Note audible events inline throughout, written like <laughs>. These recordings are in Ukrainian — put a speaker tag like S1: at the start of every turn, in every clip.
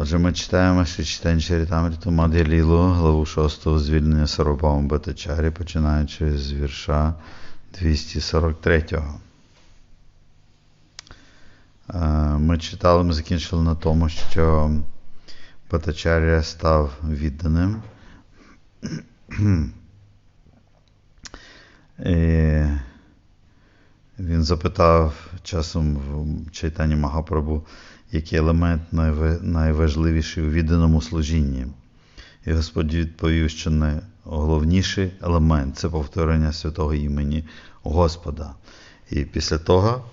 S1: Отже, ми читаємо ще читання Чарітамріту Мад'я главу 6 звільнення Сарвабаму Батачарі, починаючи з вірша 243. Е, Ми читали, ми закінчили на тому, що Батачаря став відданим. І він запитав часом в читанні Магапрабу, який елемент найважливіший у відданому служінні. І Господь відповів, що найголовніший елемент це повторення святого імені Господа. І після того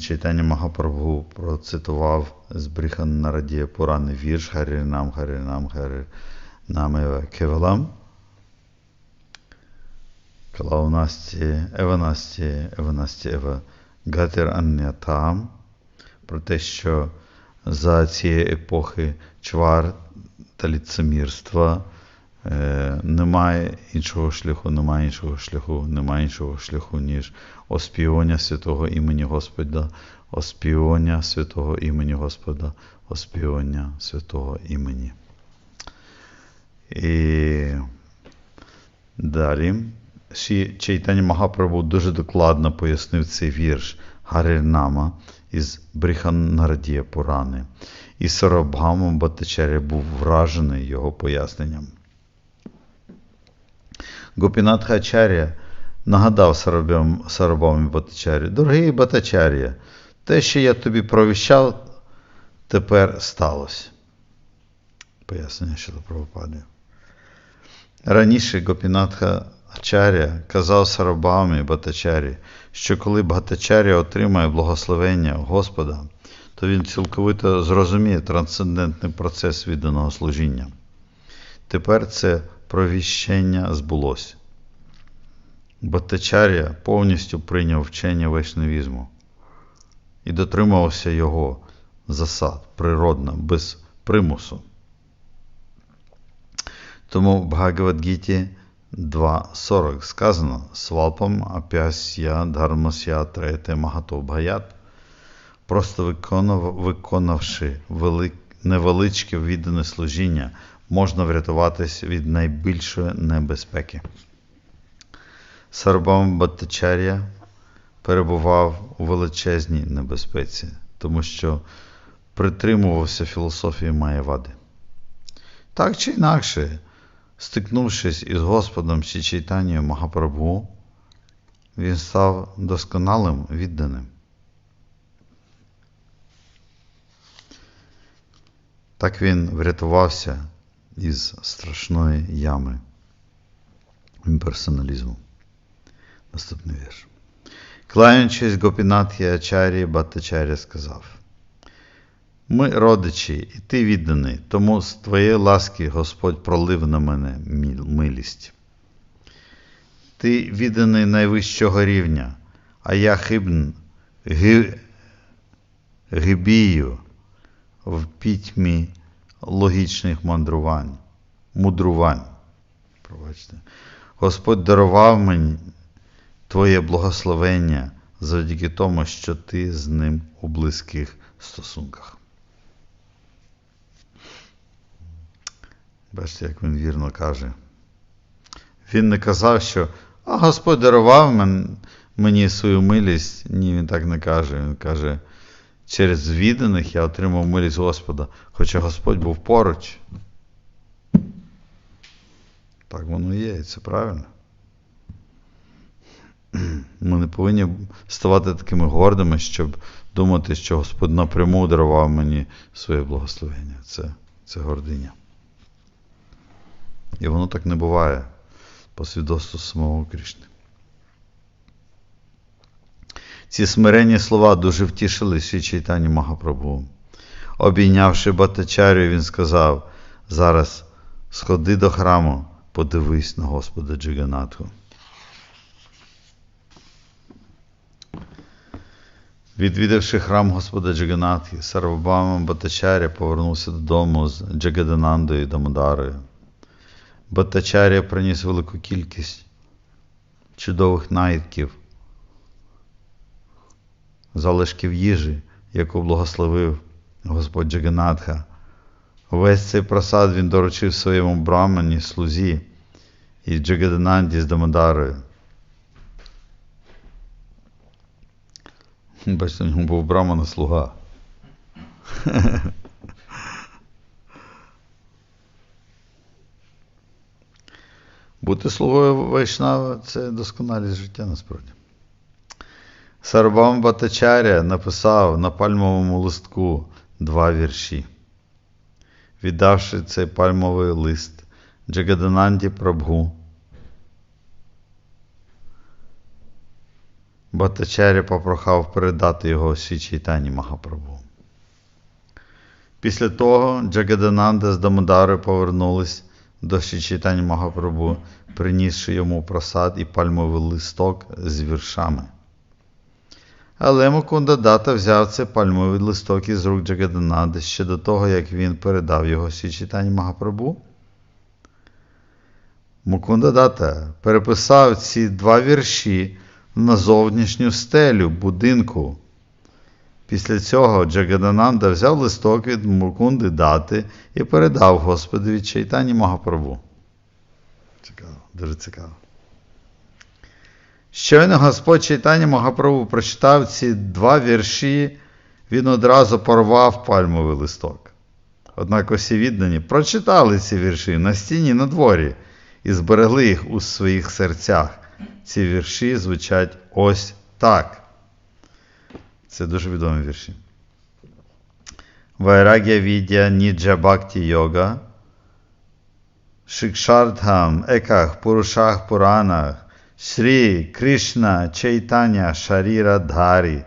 S1: читання Магапрабу процитував з Брихан Нарадія Пурани вірш Харінам, Харінам, Харінам Ева Кевалам. Калаунасті, Еванасті, Еванасті Ева Гатир Аннятам про те, що за цієї епохи чвар та ліцемірства е, немає іншого шляху, немає іншого шляху, немає іншого шляху, ніж оспівання святого імені Господа, оспівання святого імені Господа, оспівання святого імені. І далі. Чайтані Магапрабу дуже докладно пояснив цей вірш Гарирнама із Бріханарадія Пурани. І Сарабхама Батачаря був вражений його поясненням. Гопінат Ачаря нагадав Сарабамі Батачарі, дорогий Батачаря, те, що я тобі провіщав, тепер сталося. Пояснення щодо правопади. Раніше Гопінатха Ачаря казав Сарабамі Батачарі, що коли Батачаря отримає благословення Господа, то він цілковито зрозуміє трансцендентний процес відданого служіння. Тепер це провіщення збулося. Батачаря повністю прийняв вчення вайшнавізму і дотримувався його засад природно, без примусу. Тому в Бхагавадгіті 2.40 сказано Свалпам апясya дharmasya трете магато бхаят. Просто виконав, виконавши велик, невеличке віддане служіння, можна врятуватись від найбільшої небезпеки. Сарбам Баттачар'я перебував у величезній небезпеці, тому що притримувався філософії Маєвади. Так чи інакше, стикнувшись із Господом Чайтанію Магапрабху, він став досконалим відданим. Так він врятувався із страшної ями імперсоналізму. Наступний вірш. Кланяючись Гопінатхі Ачарі, Баттачаря сказав: Ми родичі, і ти відданий, тому з твоєї ласки Господь пролив на мене милість. Ти відданий найвищого рівня, а я хибн, ги, гибію в пітьмі логічних мандрувань, мудрувань. Пробачте. Господь дарував мені Твоє благословення завдяки тому, що ти з ним у близьких стосунках. Бачите, як він вірно каже. Він не казав, що а Господь дарував мені свою милість. Ні, він так не каже. Він каже, через відданих я отримав милість Господа, хоча Господь був поруч. Так воно є, і це правильно. Ми не повинні ставати такими гордими, щоб думати, що Господь напряму дарував мені своє благословення. Це, це гординя. І воно так не буває по свідоцтву самого Кришни. Ці смиренні слова дуже втішили свій чайтані Магапрабху. Обійнявши Батачарю, він сказав: зараз сходи до храму, подивись на Господа Джиганатху. Відвідавши храм Господа Джаганатхи, Сарвабама Батачаря повернувся додому з Джагаданандою і Дамодарою. Батачаря приніс велику кількість чудових наїдків, залишків їжі, яку благословив Господь Джаганатха Весь цей просад він доручив своєму брамані, слузі і Джагадананді з Дамодарою. Бачите, у нього був брамана слуга. <laughs> Бути слугою Вайшнава це досконалість життя насправді. Сарбам Батачаря написав на пальмовому листку два вірші. Віддавши цей пальмовий лист Джагадананді Прабгу, Батачаря попрохав передати його Чайтані Махапрабху. Після того Джагадананда з Дамодарою повернулись до Ші Чайтані Махапрабху, принісши йому просад і пальмовий листок з віршами. Але Мукунда Дата взяв цей пальмовий листок із рук Джагадананди ще до того, як він передав його Сі Чайтані Махапрабху. Мукунда Дата переписав ці два вірші на зовнішню стелю будинку. Після цього Джагадананда взяв листок від Мукунди Дати і передав Господові Чайтані Магапрабу. Цікаво, дуже цікаво. Щойно Господь Чайтані Магапрабу прочитав ці два вірші, він одразу порвав пальмовий листок. Однак усі віддані прочитали ці вірші на стіні на дворі і зберегли їх у своїх серцях. Ці вірші звучать ось так. Це дуже відомі вірші. Вайрагya Vidya Nidja Bhakti Yoga. Шикшардхам Еках Пурушах Пуранах Шрі Кришна Чайтаня Шаріра Дхарі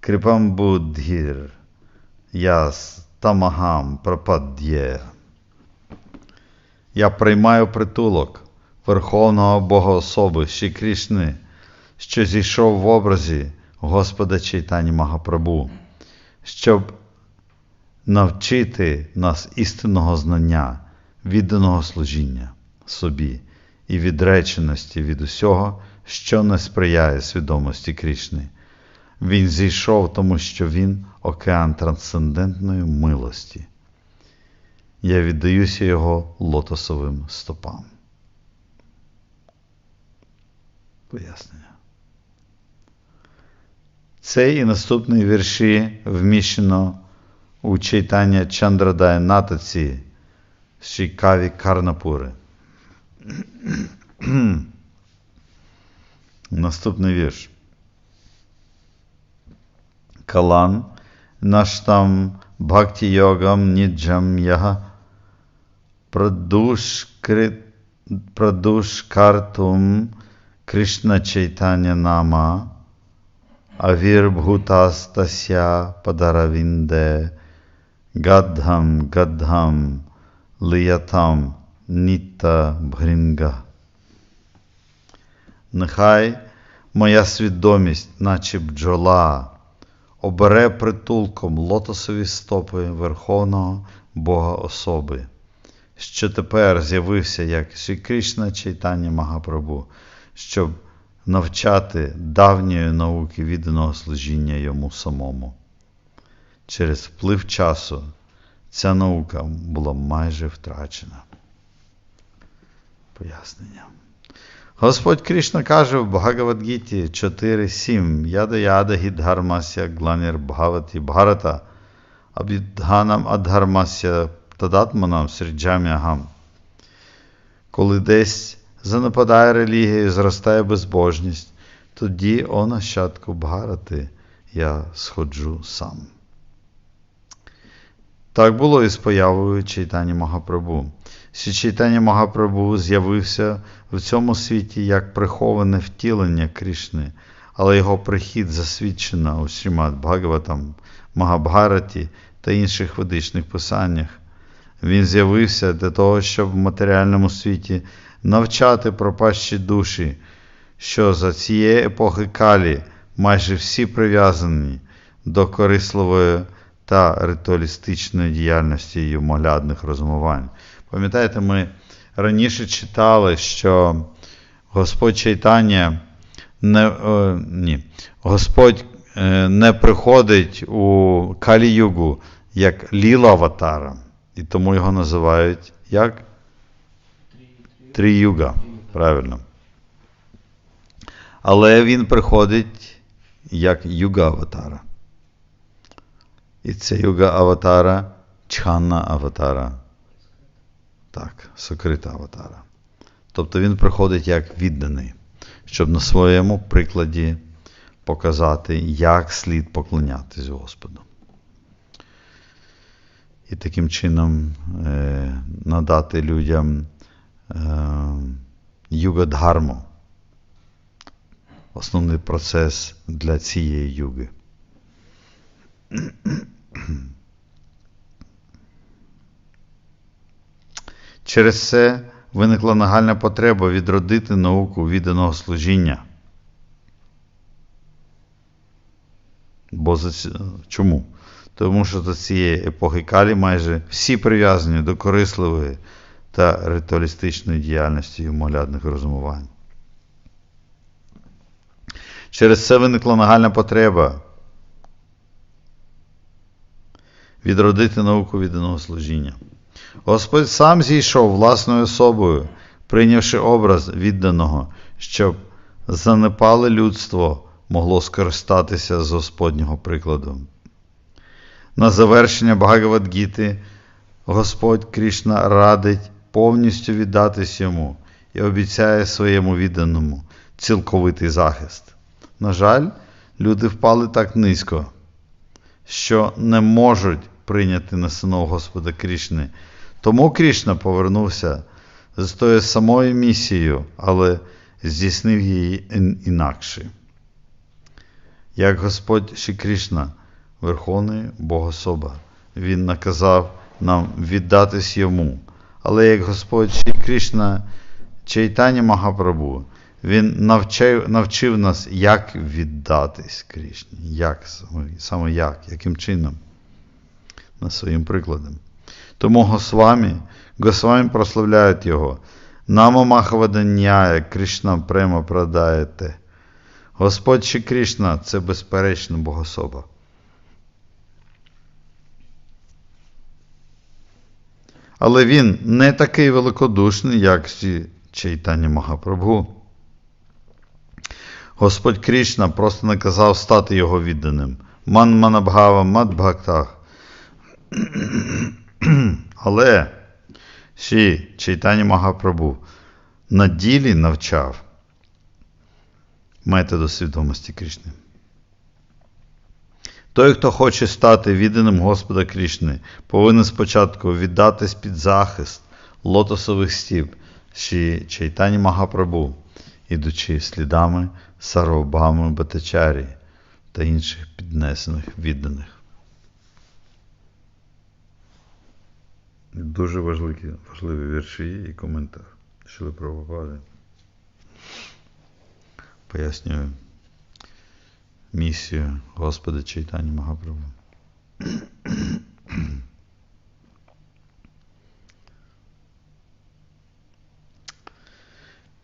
S1: Крипам Буддхір Яс Тамагам Прапад'є Я приймаю притулок Верховного Бога особи Ші Кришни, що зійшов в образі Господа Чайтані Магапрабу, щоб навчити нас істинного знання, відданого служіння собі і відреченості від усього, що не сприяє свідомості Крішни. Він зійшов, тому що він океан трансцендентної милості. Я віддаюся його лотосовим стопам. Пояснення. Цей і наступні вірші вміщено у читання Чандрадай Натаці Шікаві Карнапури. <clears throat> Наступний вірш. Калан наштам бхакти йогам ніджам яга прадушкартум Кришна Чайтanya Nama Padaravinde Gadham Gadham Liyatam Нита Бхрінга. Нехай моя свідомість, наче бджола, обере притулком лотосові стопи Верховного Бога особи, що тепер з'явився як Ші Кришна Чайтання Магапрабу, щоб навчати давньої науки відданого служіння йому самому. Через вплив часу ця наука була майже втрачена. Пояснення. Господь Кришна каже в Бхагавадгіті 4.7 Яда яда гідгармася гланір бхавати бхарата абідганам адгармася тадатманам сриджамягам. Коли десь занападає релігія і зростає безбожність, тоді о нащадку бхарати я сходжу сам. Так було і з появою Чайтані Магапрабу. Сі Чайтані Магапрабу з'явився в цьому світі як приховане втілення Крішни, але його прихід засвідчено у Шрімад Бхагаватам, Магабхараті та інших ведичних писаннях. Він з'явився для того, щоб в матеріальному світі навчати пропащі душі, що за цієї епохи Калі майже всі прив'язані до корисливої та ритуалістичної діяльності і умоглядних розмовань. Пам'ятаєте, ми раніше читали, що Господь Чайтання не, о, ні, Господь е, не приходить у Калі-югу як Ліла Аватара. І тому його називають як? Тріюга. Правильно. Але він приходить як юга Аватара. І це юга Аватара, Чханна Аватара. Так, сокрита Аватара. Тобто він приходить як відданий, щоб на своєму прикладі показати, як слід поклонятись Господу. І таким чином е, надати людям е, юга-дхарму, основний процес для цієї юги. Через це виникла нагальна потреба відродити науку відданого служіння. Бо за чому? Тому що до цієї епохи Калі майже всі прив'язані до корисливої та ритуалістичної діяльності і умолядних розумувань. Через це виникла нагальна потреба відродити науку відданого служіння. Господь сам зійшов власною особою, прийнявши образ відданого, щоб занепале людство могло скористатися з Господнього прикладу. На завершення Багавадгіти Господь Крішна радить повністю віддатись йому і обіцяє своєму відданому цілковитий захист. На жаль, люди впали так низько, що не можуть прийняти настанов Господа Крішни. Тому Крішна повернувся з тою самою місією, але здійснив її інакше. Як Господь Ші Крішна, Верховний Богособа, Він наказав нам віддатись йому. Але як Господь Ші Крішна Чайтані Магапрабу, Він навчив навчив нас, як віддатись Крішні. Як, саме як, яким чином? На своїм прикладом. Тому Госвамі, Госвамі прославляють його. Намо Махаваданняя Кришна према прадаєте. Господь Ші Кришна – це безперечно Богособа. Але він не такий великодушний, як Сі Чайтані Махапрабху. Господь Кришна просто наказав стати його відданим. Ман Манабхава Мад Бхактах. <clears throat> Але Ші Чайтані Магапрабу на ділі навчав методу свідомості Крішни. Той, хто хоче стати відданим Господа Крішни, повинен спочатку віддатись під захист лотосових стіп Ші Чайтані Магапрабу, ідучи слідами Сарвабами Батачарі та інших піднесених відданих. Дуже важливі важливі вірші і коментар. Шили Прабхупади. Пояснюю місію Господа Чайтані Магапрабу.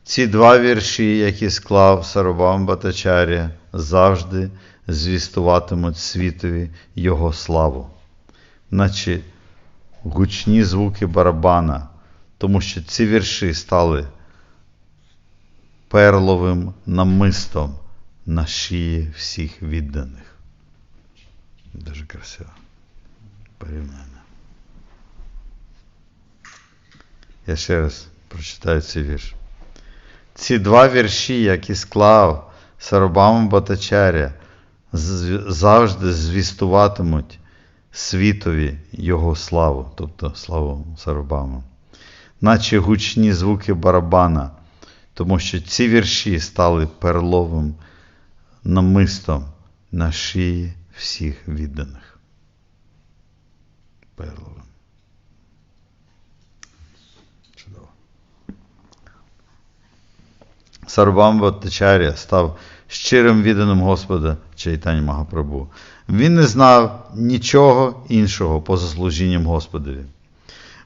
S1: Ці два вірші, які склав Сарабам Батачаря, завжди звістуватимуть світові Його славу, наче гучні звуки барабана, тому що ці вірші стали перловим намистом на шиї всіх відданих. Дуже красиво. Порівняння. Я ще раз прочитаю цей вірш. Ці два вірші, які склав Сарабама Батачаря, завжди звістуватимуть світові Його славу, тобто славу Сарабама, наче гучні звуки барабана, тому що ці вірші стали перловим намистом на шиї всіх відданих. Перловим. Чудово. Батачаря став щирим відданим Господа Чайтані Магапрабу. Він не знав нічого іншого поза служінням Господові.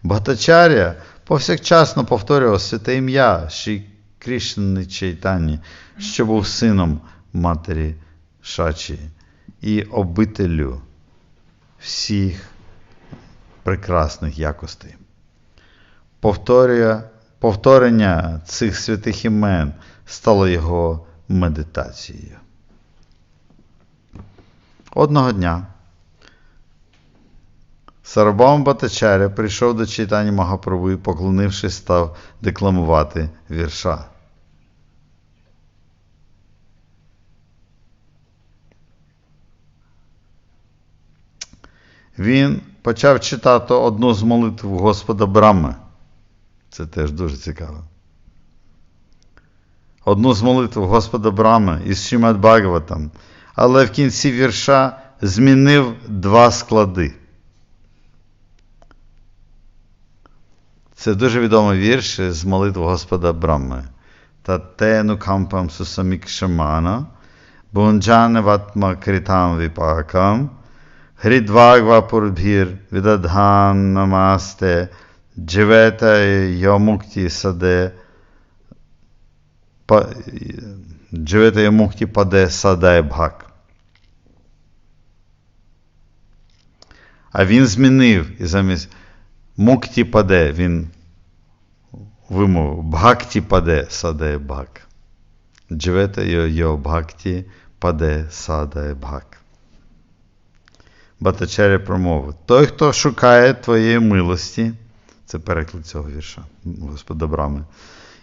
S1: Бхатачаря повсякчасно повторював святе ім'я Ші Кришни Чайтані, що був сином матері Шачі і обителю всіх прекрасних якостей. Повторює, повторення цих святих імен стало його медитацією. Одного дня Сарабам Батачаря прийшов до читання Магапрабу і, поклонившись, став декламувати вірша. Він почав читати одну з молитв Господа Брами. Це теж дуже цікаво. Одну з молитв Господа Брами із Шимат Бхагаватам, але в кінці вірша змінив два склади. Це дуже відомий вірш з молитв Господа Брами. Татену кампам сусамікшамана, бунджане ватма критам віпакам, Hridvagva Purabhir Vidadhan Namaste Дживета Йомукті Саде Дживета Йомукті Паде Садай Бхак. А він змінив і замість Мукті Паде він вимовив Бхакті Паде Садай Бхак. Дживета Йо Бхакті Паде Садай Бхак. Батачаря промовив: Той, хто шукає твоєї милості, це переклад цього вірша, Господа Брами,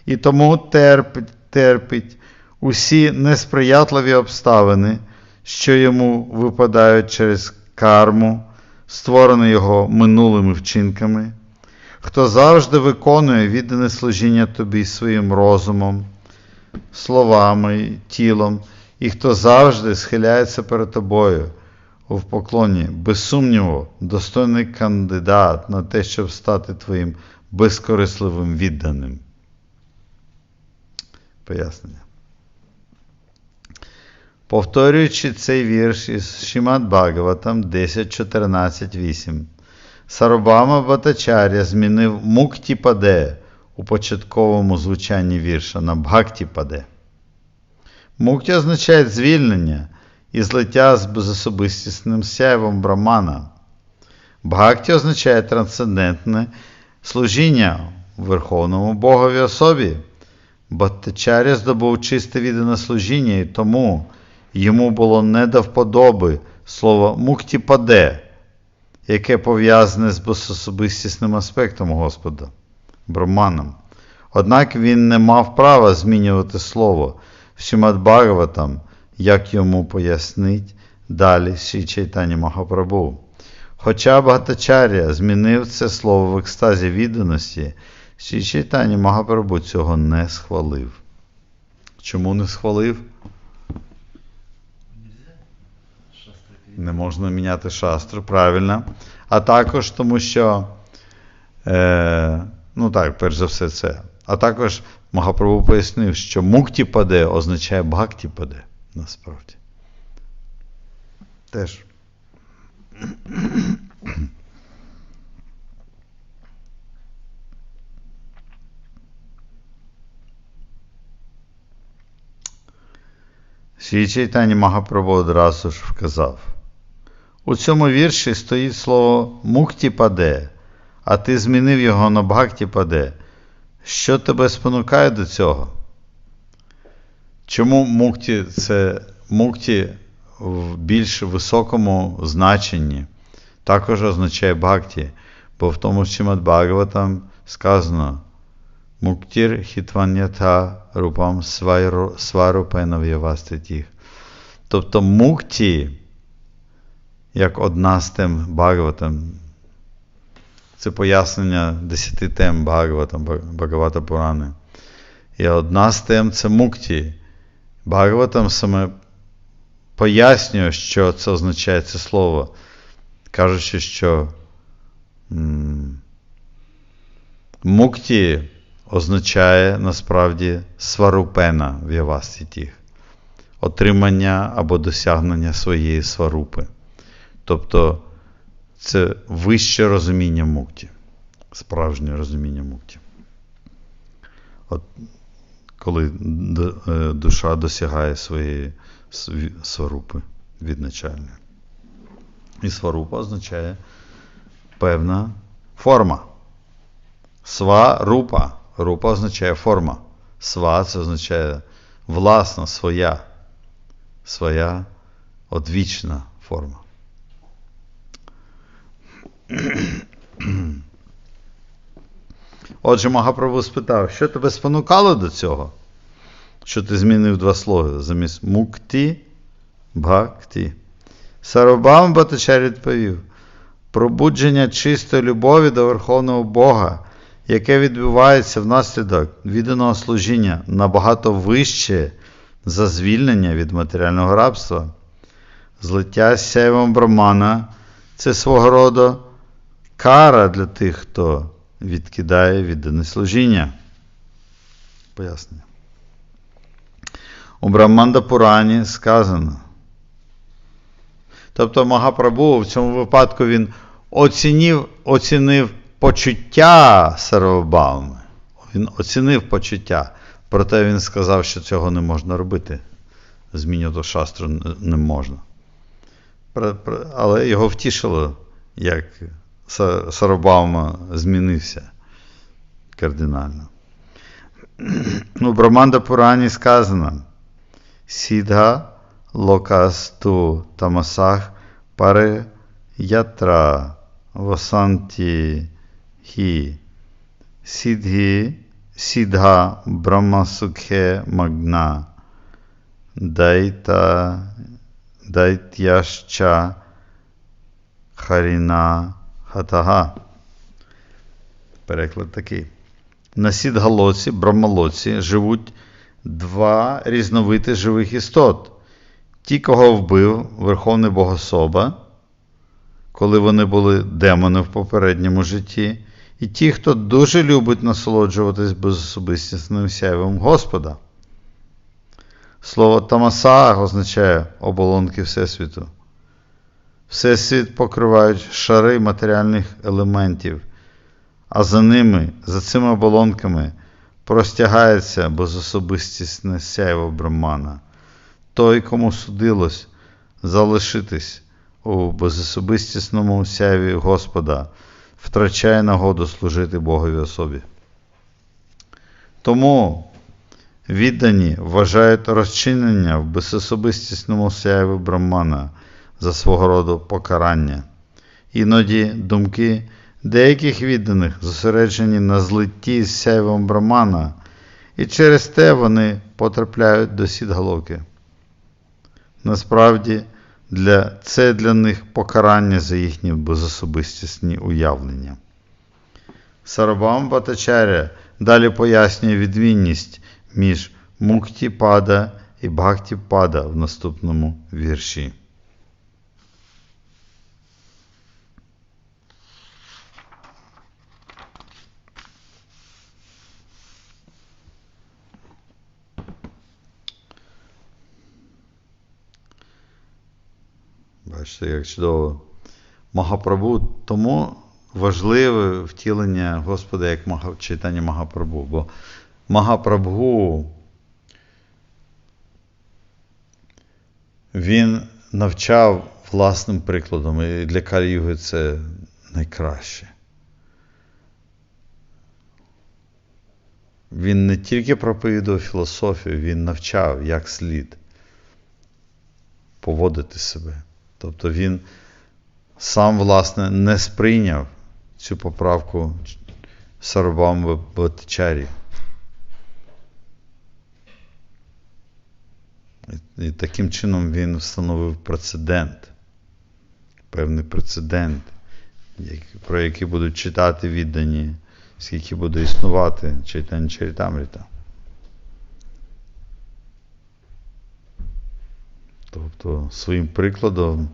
S1: і тому терпить, терпить усі несприятливі обставини, що йому випадають через карму, створену його минулими вчинками, хто завжди виконує віддане служіння тобі своїм розумом, словами, тілом, і хто завжди схиляється перед тобою в поклоні, без сумніву, достойний кандидат на те, щоб стати твоїм безкорисливим відданим. Пояснення. Повторюючи цей вірш із Шимат Бхагаватам 10.14.8, Сарабама Батачаря змінив Мукті Паде у початковому звучанні вірша на Бхакті Паде. Мукті означає звільнення і злиття з безособистісним сяйвом Брамана. Бхакті означає трансцендентне служіння Верховному Богові особі. Баттачаря здобув чисте віддане служіння, і тому йому було не до вподоби слово муктіпаде, яке пов'язане з безособистісним аспектом Господа, Браманом. Однак він не мав права змінювати слово. Шимат Бхагаватам як йому пояснить далі Ші Чайтані Махапрабу. Хоча Бхатачаря змінив це слово в екстазі відданості, Ші Чайтані Махапрабу цього не схвалив. Чому не схвалив? Не можна міняти шастру, правильно. А також тому, що, е, ну так, перш за все, це. А також Махапрабу пояснив, що мукті паде означає бхакті паде насправді. Теж. Свій читання Магапрабу одразу ж вказав. У цьому вірші стоїть слово мукті паде, а ти змінив його на бхакті паде. Що тебе спонукає до цього? Чому мукті це мукті в більш високому значенні? Також означає бхакті, бо в тому Шимат Бхагаватам сказано Муктір хітванята рупам сварупена в'яваститіх. Тобто мукті, як одна з тем Бхагаватам, це пояснення десяти тем Бхагаватам, Бхагавата Пурани. І одна з тем це мукті. Бхагаватам саме пояснює, що це означає це слово, кажучи, що мукті означає насправді сварупена в Явастіті, отримання або досягнення своєї сварупи. Тобто це вище розуміння мукті, справжнє розуміння мукті. От коли е, душа досягає своєї сварупи відначальної. І сварупа означає певна форма. Сва рупа. Рупа означає форма. Сва це означає власна, своя, своя одвічна форма. Отже, Магапрабу спитав, що тебе спонукало до цього? Що ти змінив два слова замість мукті, бхакті. Сарабам Батачар відповів: пробудження чистої любові до Верховного Бога, яке відбувається внаслідок відданого служіння набагато вище за звільнення від матеріального рабства. Злиття з сяйвом Брамана це свого роду кара для тих, хто відкидає віддане служіння. Пояснення. У Браманда Пурані сказано. Тобто Магапрабу в цьому випадку він оцінив, оцінив почуття Сарвабауми. Він оцінив почуття, проте він сказав, що цього не можна робити. Змінювати шастру не можна. Але його втішило, як Сарабаума змінився кардинально. <clears throat> У Браманда Пурані сказано: Сідга локасту тамасах паре ятра васанті хі сідгі сідга брамасукхе магна дайта дайтяща харіна хатага. Переклад такий. На сідгалоці, брамалоці живуть два різновиди живих істот. Ті, кого вбив Верховний Богособа, коли вони були демони в попередньому житті, і ті, хто дуже любить насолоджуватись безособистісним сяйвом Господа. Слово Тамасаг означає оболонки Всесвіту. Всесвіт покривають шари матеріальних елементів, а за ними, за цими оболонками, простягається безособистісне сяйво Брамана. Той, кому судилось залишитись у безособистісному сяйві Господа, втрачає нагоду служити Богові особі. Тому віддані вважають розчинення в безособистісному сяйві Брамана за свого роду покарання. Іноді думки деяких відданих зосереджені на злитті з сяйвом Брамана, і через те вони потрапляють до сідгалоки. Насправді, для, це для них покарання за їхні безособистісні уявлення. Сарабам Батачаря далі пояснює відмінність між мукті пада і бхакті пада в наступному вірші. Бачите, як чудово. Магапрабу, тому важливе втілення Господа як читання Магапрабу. Бо Магапрабу він навчав власним прикладом, і для Каліюги це найкраще. Він не тільки проповідував філософію, він навчав, як слід поводити себе. Тобто він сам, власне, не сприйняв цю поправку Сарабам Батичарі. І таким чином він встановив прецедент, певний прецедент, про який будуть читати віддані, скільки буде існувати читання Чарітамріта. Тобто своїм прикладом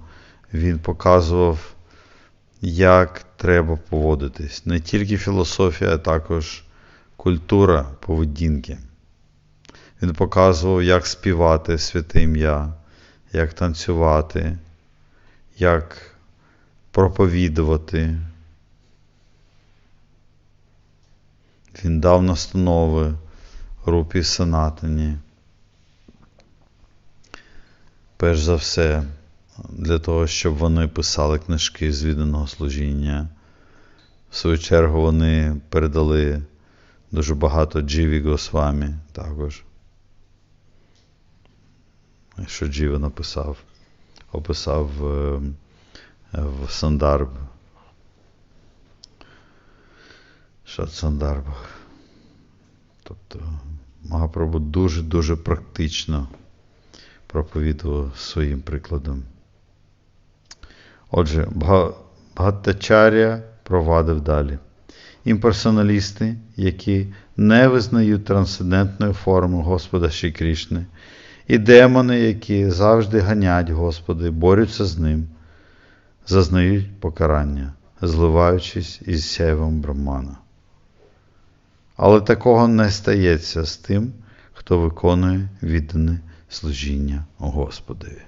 S1: він показував, як треба поводитись. Не тільки філософія, а також культура поведінки. Він показував, як співати святе ім'я, як танцювати, як проповідувати. Він дав настанови групі Санатані перш за все, для того, щоб вони писали книжки з відданого служіння, В свою чергу вони передали дуже багато Дживі Госвамі також. Що Джіва написав, описав е, в Сандарб. Шатсандарбах. Тобто Магапрабу дуже-дуже практично проповідував своїм прикладом. Отже, Бхаттачаря провадив далі. Імперсоналісти, які не визнають трансцендентної форми Господа Ші Крішни, і демони, які завжди ганять Господи, борються з ним, зазнають покарання, зливаючись із сяйвом Брамана. Але такого не стається з тим, хто виконує віддане служіння Господові.